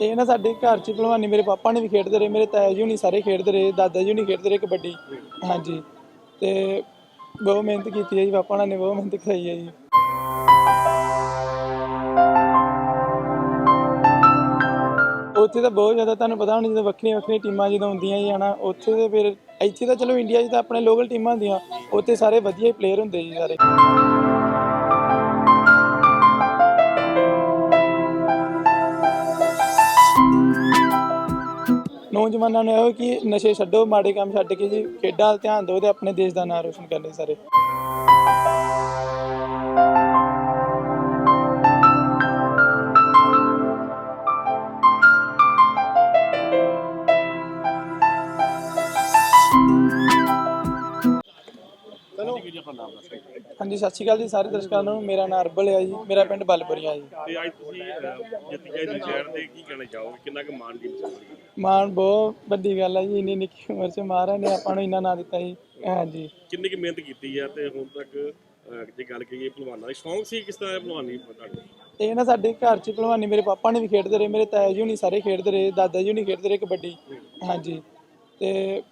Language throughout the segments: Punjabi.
ਇਹ ਨਾ ਸਾਡੇ ਘਰ ਚ ਭਲਵਾਨੀ ਮੇਰੇ ਪਾਪਾ ਨੇ ਵੀ ਖੇਡਦੇ ਰਹੇ, ਮੇਰੇ ਤਾਇਆ ਜੀ ਹੁਣੀ ਸਾਰੇ ਖੇਡਦੇ ਰਹੇ, ਦਾਦਾ ਜੀ ਹੁਣੀ ਖੇਡਦੇ ਰਹੇ ਕਬੱਡੀ। ਹਾਂਜੀ, ਤੇ ਬਹੁਤ ਮਿਹਨਤ ਕੀਤੀ ਹੈ ਜੀ, ਪਾਪਾ ਨਾਲ ਨੇ ਬਹੁਤ ਮਿਹਨਤ ਕਰਾਈ ਹੈ ਜੀ। ਉੱਥੇ ਤਾਂ ਬਹੁਤ ਜ਼ਿਆਦਾ ਤੁਹਾਨੂੰ ਪਤਾ ਹੁਣ, ਜਦੋਂ ਵੱਖਰੀਆਂ ਵੱਖਰੀਆਂ ਟੀਮਾਂ ਜਦੋਂ ਹੁੰਦੀਆਂ ਜੀ, ਹਨਾ, ਉੱਥੇ ਤੇ ਫਿਰ ਇੱਥੇ ਤਾਂ ਚਲੋ ਇੰਡੀਆ 'ਚ ਤਾਂ ਆਪਣੇ ਲੋਕਲ ਟੀਮਾਂ ਹੁੰਦੀਆਂ, ਉੱਥੇ ਸਾਰੇ ਵਧੀਆ ਹੀ ਪਲੇਅਰ ਹੁੰਦੇ ਜੀ ਸਾਰੇ। ਨੌਜਵਾਨਾਂ ਨੂੰ ਇਹੋ ਕਿ ਨਸ਼ੇ ਛੱਡੋ, ਮਾੜੇ ਕੰਮ ਛੱਡ ਕੇ ਜੀ ਖੇਡਾਂ ਵੱਲ ਧਿਆਨ ਦਿਓ ਤੇ ਆਪਣੇ ਦੇਸ਼ ਦਾ ਨਾਮ ਰੋਸ਼ਨ ਕਰਨੇ ਸਾਰੇ। ਹਾਂਜੀ ਸਤਿ ਸ਼੍ਰੀ ਅਕਾਲ ਜੀ ਸਾਰੇ ਦਰਸ਼ਕਾਂ ਨੂੰ। ਮੇਰਾ ਨਾਮ ਅਰਬਲ ਹੈ ਜੀ। ਮੇਰਾ ਪਿੰਡ ਬਲਪੁਰੀਆ ਜੀ। ਤੇ ਅੱਜ ਤੁਸੀਂ ਅਹ, ਜਿੱਤ ਗਏ ਜੀ ਸ਼ਹਿਰ ਦੇ ਕੀ ਕਹਿਣਾ ਚਾਹੋਗੇ? ਕਿੰਨਾ ਕੁ ਮਾਣ ਦੀ ਮਿਸਾਲ ਹੈ ਮਾਣ ਬਹੁਤ ਵੱਡੀ ਗੱਲ ਹੈ ਜੀ। ਇੰਨੀ ਨਿੱਕੀ ਉਮਰ 'ਚ ਮਹਾਰਾਜ ਨੇ ਆਪਾਂ ਨੂੰ ਇੰਨਾ ਨਾਂ ਦਿੱਤਾ ਜੀ। ਹਾਂਜੀ। ਕਿੰਨੀ ਕੁ ਮਿਹਨਤ ਕੀਤੀ ਹੈ ਤੇ ਹੁਣ ਤੱਕ ਅਹ, ਜੇ ਗੱਲ ਕਰੀਏ ਪਹਿਲਵਾਨਾਂ ਦੀ ਸ਼ੌਂਕ ਸੀ ਕਿਸ ਤਰ੍ਹਾਂ ਤੁਹਾਡੀ? ਇਹ ਨਾ ਸਾਡੇ ਘਰ 'ਚ ਭਲਵਾਨੀ ਮੇਰੇ ਪਾਪਾ ਨੇ ਵੀ ਖੇਡਦੇ ਰਹੇ ਮੇਰੇ ਤਾਇਆ ਜੀ ਹੁਣੀ ਸਾਰੇ ਖੇਡਦੇ ਰਹੇ ਦਾਦਾ ਜੀ ਹੁਣੀ ਖੇਡਦੇ ਰਹੇ ਕਬੱਡੀ। ਹਾਂਜੀ। ਤੇ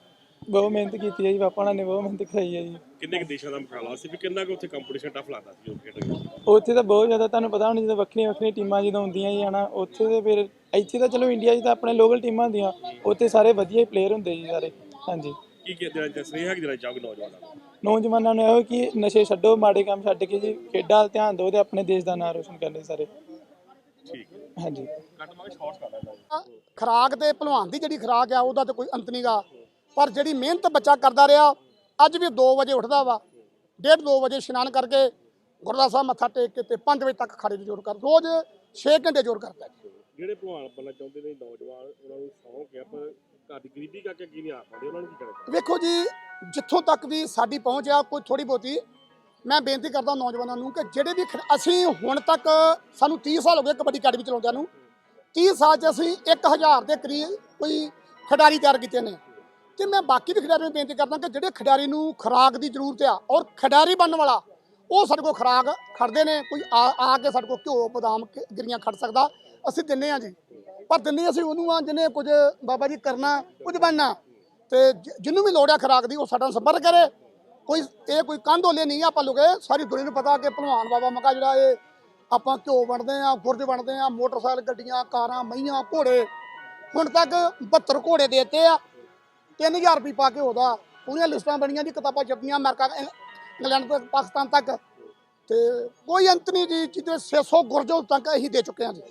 ਬਹੁਤ ਮਿਹਨਤ ਕੀਤੀ ਹੈ ਜੀ ਪਾਪਾ ਨੇ ਬਹੁਤ ਮਿਹਨਤ ਕਰਾਈ ਹੈ ਜੀ। ਕਿੰਨੇ ਕੁ ਦੇਸ਼ਾਂ ਦਾ ਮੁਕਾਬਲਾ ਸੀ ਵੀ ਕਿੰਨਾ ਕੁ ਉੱਥੇ ਕੰਪੀਟੀਸ਼ਨ ਟਫ ਲੱਗਦਾ ਸੀ ਉਹ ਖੇਡ ਉੱਥੇ ਤਾਂ ਬਹੁਤ ਜ਼ਿਆਦਾ ਤੁਹਾਨੂੰ ਪਤਾ ਹੁਣ ਜਦੋਂ ਵੱਖਰੀਆਂ ਵੱਖਰੀਆਂ ਟੀਮਾਂ ਜਦੋਂ ਹੁੰਦੀਆਂ ਜੀ ਹਨਾ ਉੱਥੇ ਤੇ ਫਿਰ ਇੱਥੇ ਤਾਂ ਚਲੋ ਇੰਡੀਆ 'ਚ ਤਾਂ ਆਪਣੇ ਲੋਕਲ ਟੀਮਾਂ ਹੁੰਦੀਆਂ ਉੱਥੇ ਸਾਰੇ ਵਧੀਆ ਹੀ ਪਲੇਅਰ ਹੁੰਦੇ ਜੀ ਸਾਰੇ ਹਾਂਜੀ। ਕੀ ਕੀ ਦੇਣਾ ਚਾਹ ਸੁਨੇਹਾ ਕੀ ਦੇਣਾ ਚਾਹੋਗੇ ਨੌਜਵਾਨਾਂ ਨੂੰ? ਨੌਜਵਾਨਾਂ ਨੂੰ ਇਹੋ ਕਿ ਨਸ਼ੇ ਛੱਡੋ ਮਾੜੇ ਕੰਮ ਛੱਡ ਕੇ ਜੀ ਖੇਡਾਂ ਵੱਲ ਧਿਆਨ ਦਿਓ ਤੇ ਆਪਣੇ ਦੇਸ਼ ਦਾ ਨਾਮ ਰੋਸ਼ਨ ਕਰਨੇ ਸਾਰੇ। ਠੀਕ ਹਾਂਜੀ। ਕੱਟ ਮਾਗੇ ਸ਼ਾਰਟਸ ਕਰ ਲੈਣਾ ਖਰਾਕ ਤੇ ਭਲਵਾਨ ਦੀ ਜਿਹੜੀ ਖਰਾਕ ਆ ਉਹਦਾ ਤੇ ਕੋਈ ਅੰਤ ਨਹੀਂਗਾ ਪਰ ਜਿਹੜੀ ਮਿਹਨਤ ਬੱਚਾ ਕਰਦਾ ਰਿਹਾ ਅੱਜ ਵੀ 2 ਵਜੇ ਉੱਠਦਾ ਵਾ। ਡੇਢ 2 ਵਜੇ ਇਸ਼ਨਾਨ ਕਰਕੇ ਗੁਰਦੁਆਰਾ ਸਾਹਿਬ ਮੱਥਾ ਟੇਕ ਕੇ ਤੇ 5 ਵਜੇ ਤੱਕ ਖਾੜੇ ਜੋਰ ਕਰ ਰੋਜ਼ 6 ਘੰਟੇ ਜੋਰ ਕਰਦਾ। ਜਿਹੜੇ ਪਹਿਲਵਾਨ ਬਣਨਾ ਚਾਹੁੰਦੇ ਨੇ ਨੌਜਵਾਨ ਉਹਨਾਂ ਨੂੰ ਸ਼ੌਂਕ ਹੈ ਪਰ ਘਰ ਦੀ ਗਰੀਬੀ ਕਰਕੇ ਕੀ ਨਹੀਂ ਆ ਪਾਉਂਦੇ ਉਹਨਾਂ ਨੂੰ ਕੀ ਚਾਹੋਗੇ ਵੇਖੋ ਜੀ ਜਿੱਥੋਂ ਤੱਕ ਵੀ ਸਾਡੀ ਪਹੁੰਚ ਆ ਕੋਈ ਥੋੜੀ ਬਹੁਤੀ ਮੈਂ ਬੇਨਤੀ ਕਰਦਾ ਨੌਜਵਾਨਾਂ ਨੂੰ ਕਿ ਜਿਹੜੇ ਵੀ ਅਸੀਂ ਹੁਣ ਤੱਕ ਸਾਨੂੰ 30 ਸਾਲ ਹੋ ਗਏ ਕਬੱਡੀ ਅਕੈਡਮੀ ਚਲਾਉਂਦਿਆਂ ਨੂੰ 30 ਸਾਲ 'ਚ ਅਸੀਂ 1000 ਦੇ ਕਰੀਬ ਕੋਈ ਖਿਡਾਰੀ ਤਿਆਰ ਕੀਤੇ ਨੇ। ਤੇ ਮੈਂ ਬਾਕੀ ਵੀ ਖਿਡਾਰੀਆਂ ਨੂੰ ਬੇਨਤੀ ਕਰਦਾ ਕਿ ਜਿਹੜੇ ਖਿਡਾਰੀ ਨੂੰ ਖੁਰਾਕ ਦੀ ਜ਼ਰੂਰਤ ਆ ਔਰ ਖਿਡਾਰੀ ਬਣਨ ਵਾਲਾ, ਉਹ ਸਾਡੇ ਕੋਲ ਖੁਰਾਕ ਖੜਦੇ ਨੇ, ਕੋਈ ਆ ਆ ਕੇ ਸਾਡੇ ਕੋਲ ਘਿਓ, ਬਦਾਮ ਗਿਰੀਆਂ ਖੜ ਸਕਦਾ, ਅਸੀਂ ਦਿੰਨੇ ਆ ਜੀ। ਪਰ ਦਿੰਨੇ ਅਸੀਂ ਉਹਨੂੰ ਆ, ਜਿਹਨੇ ਕੁਝ ਬਾਬਾ ਜੀ ਕਰਨਾ, ਕੁਝ ਬਣਨਾ, ਤੇ ਜਿ- ਜਿਹਨੂੰ ਵੀ ਲੋੜ ਆ ਖੁਰਾਕ ਦੀ, ਉਹ ਸਾਡਾ ਸੰਪਰਕ ਕਰੇ। ਕੋਈ ਇਹ ਕੋਈ ਕੰਧੋਲੇ ਨਹੀਂ ਆਪਾਂ ਲੁਕੇ, ਸਾਰੀ ਦੁਨੀਆ ਨੂੰ ਪਤਾ ਕਿ ਭਲਵਾਨ ਬਾਬਾ ਮੱਕਾ ਜਿਹੜਾ ਇਹ ਆਪਾਂ ਘਿਓ ਵੰਡਦੇ ਆ ਗੁਰਜ ਵੰਡਦੇ ਆ, ਮੋਟਰਸਾਈਕਲ, ਗੱਡੀਆਂ, ਕਾਰਾਂ ਮਈਆਂ ਘੋੜੇ, ਹੁਣ ਤੱਕ 72 ਘੋੜੇ ਦੇ ਦਿੱਤੇ ਆ। 3000 ਰੁਪਏ ਪਾ ਕੇ ਉਹਦਾ। ਪੂਰੀਆਂ ਲਿਸਟਾਂ ਬਣੀਆਂ ਜੀ, ਕਿਤਾਬਾਂ ਛਪੀਆਂ, ਅਮਰੀਕਾ ਇੰਗਲੈਂਡ ਤੱਕ ਪਾਕਿਸਤਾਨ ਤੱਕ। ਤੇ ਕੋਈ ਅੰਤ ਨਹੀਂ ਜੀ ਜਿਹਦੇ 600 ਗੁਰਜੋ ਤੱਕ ਅਸੀਂ ਦੇ ਚੁੱਕੇ ਹਾਂ ਜੀ।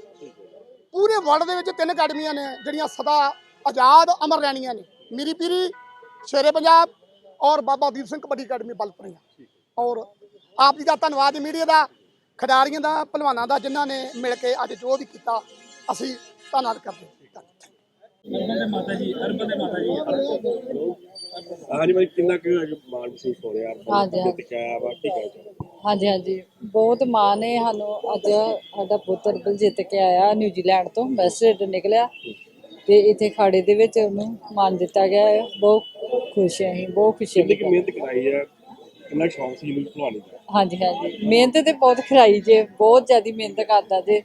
ਪੂਰੇ ਵਰਲਡ ਦੇ ਵਿੱਚ ਤਿੰਨ ਅਕੈਡਮੀਆਂ ਨੇ, ਜਿਹੜੀਆਂ ਸਦਾ ਆਜ਼ਾਦ ਅਮਰ ਰਹਿਣੀਆਂ ਨੇ। ਮੀਰੀ ਪੀਰੀ, ਸ਼ੇਰੇ ਪੰਜਾਬ ਔਰ ਬਾਬਾ ਦੀਪ ਸਿੰਘ ਕਬੱਡੀ ਅਕੈਡਮੀ ਬਲਪਰੀਆਂ ਔਰ ਆਪ ਜੀ ਦਾ ਧੰਨਵਾਦ ਮੀਡੀਆ ਦਾ, ਖਿਡਾਰੀਆਂ ਦਾ ਪਹਿਲਵਾਨਾਂ ਦਾ, ਜਿਨ੍ਹਾਂ ਨੇ ਮਿਲ ਕੇ ਅੱਜ ਜੋ ਵੀ ਕੀਤਾ, ਅਸੀਂ ਧੰਨਵਾਦ ਕਰਦੇ ਹਾਂ ਹਾਂਜੀ ਭਾਈ ਕਿੰਨਾ ਕੁ ਅੱਜ ਮਾਣ ਮਹਿਸੂਸ ਹੋ ਰਿਹਾ? ਹਾਂਜੀ, ਜਿੱਤ ਕੇ ਆਇਆ ਵਾ ਕੀ ਕਹਿਣਾ ਚਾਹੋਗੇ? ਹਾਂਜੀ ਹਾਂਜੀ। ਬਹੁਤ ਮਾਣ ਹੈ ਸਾਨੂੰ। ਅੱਜ ਸਾਡਾ ਪੁੱਤਰ ਬਲ ਜਿੱਤ ਕੇ ਆਇਆ ਨਿਊਜ਼ੀਲੈਂਡ ਤੋਂ। ਬੈਸਟ ਨਿਕਲਿਆ। ਤੇ ਇੱਥੇ ਖਾੜੇ ਦੇ ਵਿੱਚ ਉਹਨੂੰ ਮਾਨ ਦਿੱਤਾ ਗਿਆ ਹੈ। ਬਹੁਤ ਖੁਸ਼ ਹਾਂ ਅਸੀਂ ਬਹੁਤ ਖੁਸ਼ੀ ਕਿੰਨੀ ਕੁ ਮਿਹਨਤ ਕਰਾਈ ਹੈ? ਕਿੰਨਾ ਕੁ ਸ਼ੌਂਕ ਸੀ ਇਹਨੂੰ ਪਹਿਲਵਾਨੀ ਦਾ ਹਾਂਜੀ ਹਾਂਜੀ। ਮਿਹਨਤ ਤੇ ਬਹੁਤ ਖਰਾਈ ਜੇ ਬਹੁਤ ਜ਼ਿਆਦੀ ਮਿਹਨਤ ਕਰਦਾ ਜੇ।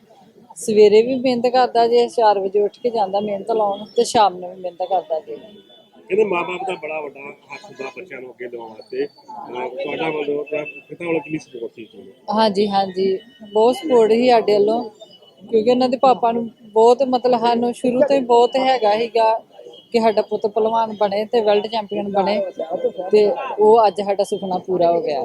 ਸਵੇਰੇ ਵੀ ਮਿਹਨਤ ਕਰਦਾ ਜੇ 4 ਵਜੇ ਉੱਠ ਕੇ ਜਾਂਦਾ ਮਿਹਨਤ ਲਾਉਣ ਤੇ ਸ਼ਾਮ ਨੂੰ ਵੀ ਮਿਹਨਤ ਕਰਦਾ ਜੇ। ਕਹਿੰਦੇ ਮਾਪੇ ਦਾ ਬੜਾ ਵੱਡਾ ਹੱਥ ਹੁੰਦਾ ਬੱਚਿਆਂ ਨੂੰ ਅੱਗੇ ਲਿਆਉਣ ਵਾਸਤੇ। ਤੁਹਾਡਾ ਵੱਲੋਂ ਜਾਂ ਪਿਤਾ ਵੱਲੋਂ ਕਿੰਨੀ ਸਪੋਰਟ ਸੀ ਹਾਂਜੀ ਹਾਂਜੀ। ਬਹੁਤ ਸਪੋਰਟ ਸੀ ਸਾਡੇ ਵੱਲੋਂ ਕਿਉਂਕਿ ਉਹਨਾਂ ਦੇ ਪਾਪਾ ਨੂੰ ਬਹੁਤ ਮਤਲਬ ਸਾਨੂੰ ਸ਼ੁਰੂ ਤੋਂ ਹੀ ਬਹੁਤ ਹੈਗਾ ਸੀਗਾ ਕਿ ਸਾਡਾ ਪੁੱਤ ਪਹਿਲਵਾਨ ਬਣੇ ਤੇ ਵਰਲਡ ਚੈਂਪੀਅਨ ਬਣੇ ਤੇ ਉਹ ਅੱਜ ਸਾਡਾ ਸੁਪਨਾ ਪੂਰਾ ਹੋ ਗਿਆ।